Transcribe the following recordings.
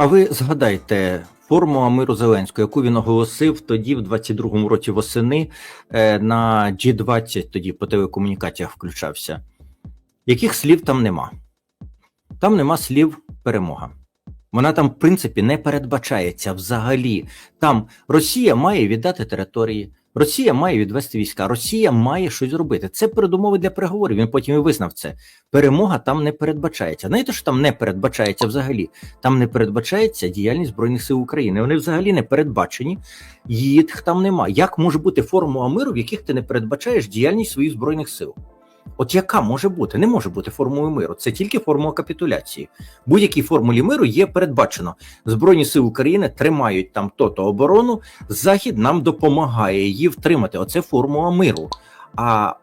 А ви згадайте формулу миру Зеленського, яку він оголосив тоді, в 22-му році восени, е, на G20 тоді по телекомунікаціях включався. Яких слів там нема? Там нема слів перемога. Вона там, в принципі, не передбачається взагалі. Там Росія має віддати території, Росія має відвести війська, Росія має щось зробити. Це передумови для переговорів. Він потім і визнав це. Перемога там не передбачається. Знаєте, що там не передбачається взагалі? Там не передбачається діяльність Збройних сил України. Вони взагалі не передбачені, їх там нема. Як може бути формула миру, в яких ти не передбачаєш діяльність своїх збройних сил? От яка може бути? Не може бути формулою миру. Це тільки формула капітуляції. Будь-якій формулі миру є передбачено. Збройні сили України тримають там то-то оборону. Захід нам допомагає її втримати. Оце формула миру. А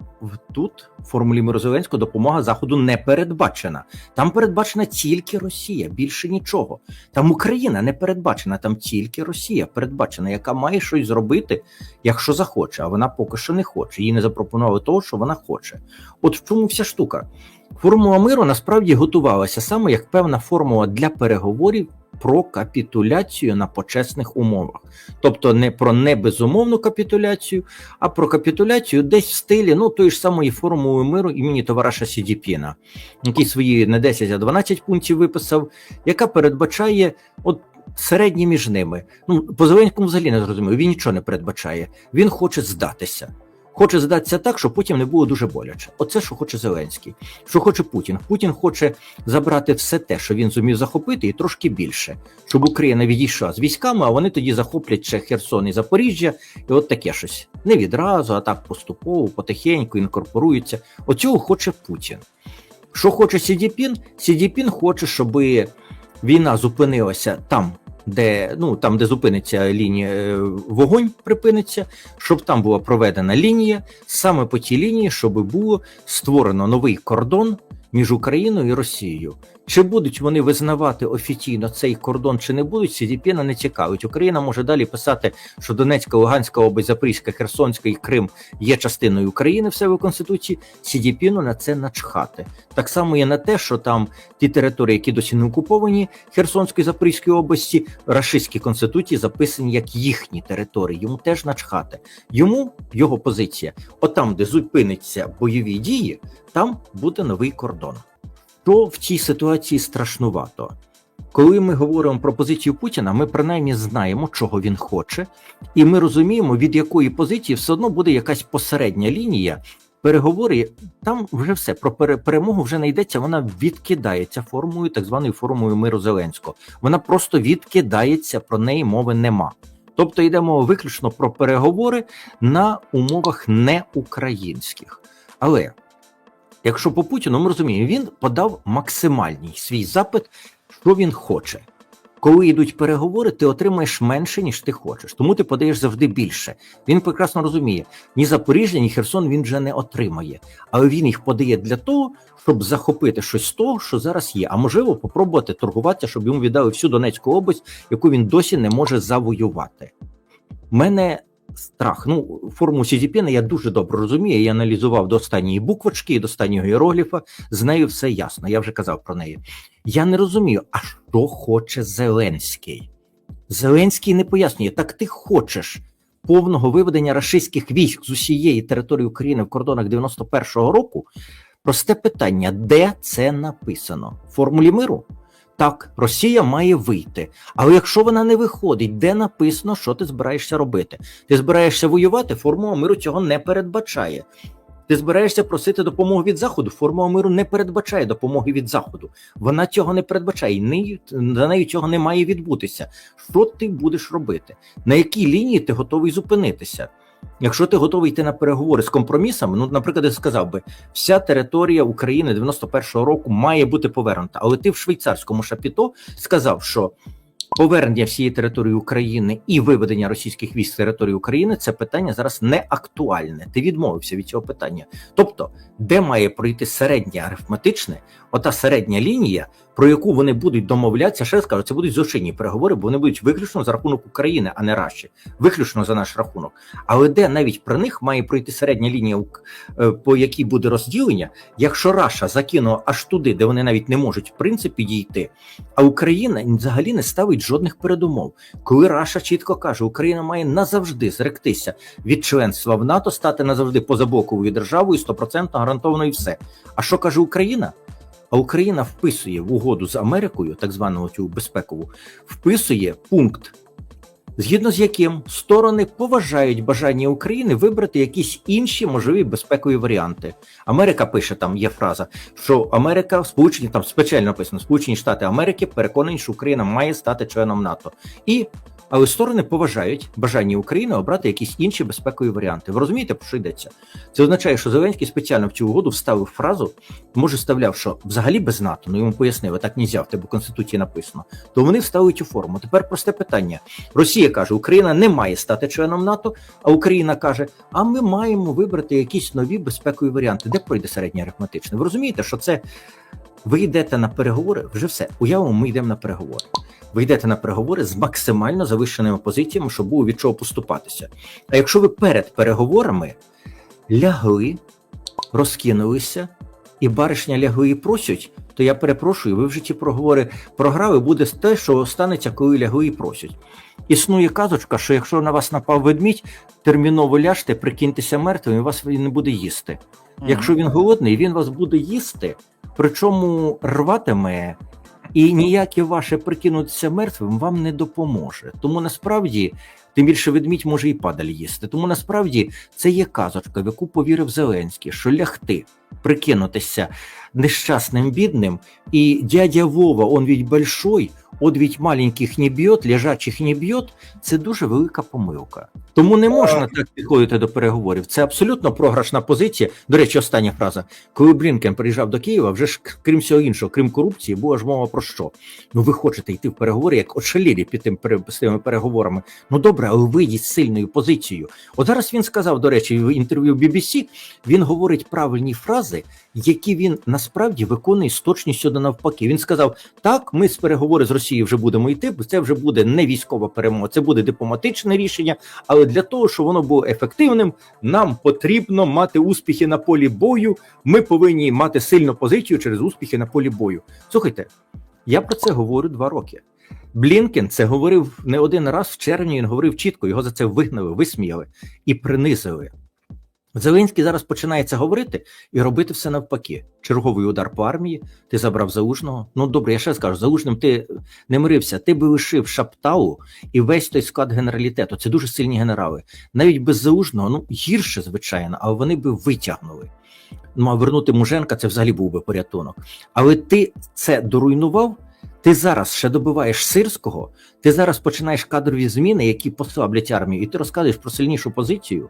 тут в формулі миру Зеленського допомога Заходу не передбачена. Там передбачена тільки Росія, більше нічого. Там Україна не передбачена, там тільки Росія передбачена, яка має щось зробити, якщо захоче. А вона поки що не хоче. Їй не запропонували того, що вона хоче. От в чому вся штука. Формула миру насправді готувалася саме як певна формула для переговорів про капітуляцію на почесних умовах, тобто не про небезумовну капітуляцію, а про капітуляцію десь в стилі ну тої ж самої формули миру імені товариша Сідіпіна, який свої не 10, а 12 пунктів виписав, яка передбачає от. Середні між ними. Ну, по Зеленському взагалі не зрозумів. Він нічого не передбачає. Він хоче здатися. Хоче здатися так, щоб потім не було дуже боляче. Оце що хоче Зеленський. Що хоче Путін? Путін хоче забрати все те, що він зумів захопити, і трошки більше, щоб Україна відійшла з військами, а вони тоді захоплять ще Херсон і Запоріжжя, і от таке щось. Не відразу, а так поступово, потихеньку інкорпоруються. Оцього хоче Путін. Що хоче Сідіпін? Сідіпін хоче, щоб війна зупинилася там, де ну там, де зупиниться лінія, е, вогонь припиниться, щоб там була проведена лінія, саме по тій лінії, щоб було створено новий кордон між Україною і Росією. Чи будуть вони визнавати офіційно цей кордон, чи не будуть, Сідіпіна не цікавить. Україна може далі писати, що Донецька, Луганська область, Запорізька, Херсонська і Крим є частиною України в себе Конституції. Сідіпіну на це начхати. Так само є на те, що там ті території, які досі не окуповані Херсонської Запорізької області, в рашистській конституції записані як їхні території. Йому теж начхати. Йому його позиція: отам, де зупиниться бойові дії, там буде новий кордон. Що в цій ситуації страшнувато? Коли ми говоримо про позицію Путіна, ми принаймні знаємо, чого він хоче, і ми розуміємо, від якої позиції все одно буде якась посередня лінія. Переговори там вже все про перемогу вже не йдеться. Вона відкидається формою, так званою формою миру Зеленського. Вона просто відкидається, про неї мови нема. Тобто йдемо виключно про переговори на умовах неукраїнських. Але якщо по Путіну ми розуміємо, він подав максимальний свій запит, що він хоче. Коли йдуть переговори, ти отримаєш менше, ніж ти хочеш, тому ти подаєш завжди більше. Він прекрасно розуміє, ні Запоріжжя, ні Херсон він вже не отримає, але він їх подає для того, щоб захопити щось з того, що зараз є. А можливо, попробувати торгуватися, щоб йому віддали всю Донецьку область, яку він досі не може завоювати. Мене страх. Ну, форму Сізіпіна я дуже добре розумію. Я аналізував до останньої буквочки до останнього іерогліфа. З нею все ясно. Я вже казав про неї. Я не розумію, а що хоче Зеленський? Зеленський не пояснює, так ти хочеш повного виведення рашистських військ з усієї території України в кордонах 91-го року. Просте питання: де це написано? В формулі миру? Так, Росія має вийти. Але якщо вона не виходить, де написано, що ти збираєшся робити? Ти збираєшся воювати, формула миру цього не передбачає. Ти збираєшся просити допомоги від заходу. Формула миру не передбачає допомоги від заходу. Вона цього не передбачає. і нею- За нею цього не має відбутися. Що ти будеш робити? На якій лінії ти готовий зупинитися? Якщо ти готовий йти на переговори з компромісами, ну, наприклад, я сказав би, вся територія України 91-го року має бути повернута. Але ти в швейцарському шапіто сказав, що повернення всієї території України і виведення російських військ з території України це питання зараз не актуальне. Ти відмовився від цього питання. Тобто, де має пройти середнє арифметичне, ота середня лінія, про яку вони будуть домовлятися, ще раз кажу, це будуть злочинні переговори, бо вони будуть виключно за рахунок України, а не Раші, виключно за наш рахунок. Але де навіть про них має пройти середня лінія, е, по якій буде розділення, якщо Раша закинула аж туди, де вони навіть не можуть в принципі дійти, а Україна взагалі не ставить жодних передумов. Коли Раша чітко каже, Україна має назавжди зректися від членства в НАТО, стати назавжди позабоковою державою, 100% гарантовано і все. А що каже Україна? А Україна вписує в угоду з Америкою, так звану цю безпекову, вписує пункт, згідно з яким сторони поважають бажання України вибрати якісь інші можливі безпекові варіанти. Америка пише там є фраза, що Америка, Сполучені там спеціально написано Сполучені Штати Америки переконані, що Україна має стати членом НАТО. І але сторони поважають бажання України обрати якісь інші безпекові варіанти. Ви розумієте, про що йдеться? Це означає, що Зеленський спеціально в цю угоду вставив фразу, може вставляв, що взагалі без НАТО, ну йому пояснили, так нельзя, в тебе в конституції написано. То вони вставили цю форму. Тепер просте питання: Росія каже, Україна не має стати членом НАТО, а Україна каже, а ми маємо вибрати якісь нові безпекові варіанти. Де пройде середнє арифметичне? Ви розумієте, що це ви йдете на переговори, вже все. Уявимо, ми йдемо на переговори. Ви йдете на переговори з максимально завищеними позиціями, щоб було від чого поступатися. А якщо ви перед переговорами лягли, розкинулися, і баришня лягли і просять, то я перепрошую, ви в житті проговори програли, буде те, що станеться, коли лягли і просять. Існує казочка, що якщо на вас напав ведмідь, терміново ляжте, прикиньтеся мертвим, і вас він не буде їсти. Якщо він голодний, він вас буде їсти, причому рватиме, і ніяке ваше прикинутися мертвим вам не допоможе. Тому насправді, тим більше ведмідь може і падаль їсти. Тому насправді це є казочка, в яку повірив Зеленський, що лягти, прикинутися нещасним бідним, і дядя Вова, он ведь большой, от ведь маленьких не б'єт, лежачих не б'єт, це дуже велика помилка. Тому не можна так підходити до переговорів. Це абсолютно програшна позиція. До речі, остання фраза. Коли Блінкен приїжджав до Києва, вже ж крім всього іншого, крім корупції, була ж мова про що? Ну ви хочете йти в переговори, як очалілі під тим з тими переговорами. Ну добре, але вийдіть з сильною позицією. От зараз він сказав, до речі, в інтерв'ю BBC, він говорить правильні фрази, які він насправді виконує з точністю до навпаки. Він сказав: так, ми з переговори з Росією вже будемо йти, бо це вже буде не військова перемога, це буде дипломатичне рішення. Але для того, щоб воно було ефективним, нам потрібно мати успіхи на полі бою. Ми повинні мати сильну позицію через успіхи на полі бою. Слухайте, я про це говорю два роки. Блінкен це говорив не один раз в червні. Він говорив чітко, його за це вигнали, висміяли і принизили. Зеленський зараз починає це говорити і робити все навпаки. Черговий удар по армії, ти забрав заужного. Ну добре, я ще скажу, заужним ти не мирився. Ти би лишив Шаптау і весь той склад генералітету. Це дуже сильні генерали. Навіть без заужного, ну гірше, звичайно, але вони би витягнули. Ну а вернути Муженка це взагалі був би порятунок. Але ти це доруйнував. Ти зараз ще добиваєш сирського, ти зараз починаєш кадрові зміни, які послаблять армію, і ти розказуєш про сильнішу позицію.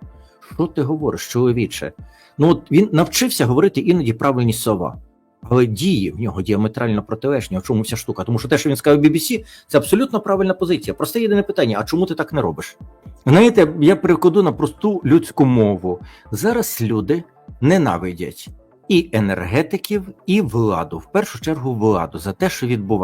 Що ти говориш, чоловіче? Ну от він навчився говорити іноді правильні слова, але дії в нього діаметрально протилежні. В чому вся штука? Тому що те, що він сказав BBC, це абсолютно правильна позиція. Просте єдине питання: а чому ти так не робиш? Знаєте, я перекладу на просту людську мову. Зараз люди ненавидять і енергетиків, і владу, в першу чергу владу за те, що відбувається.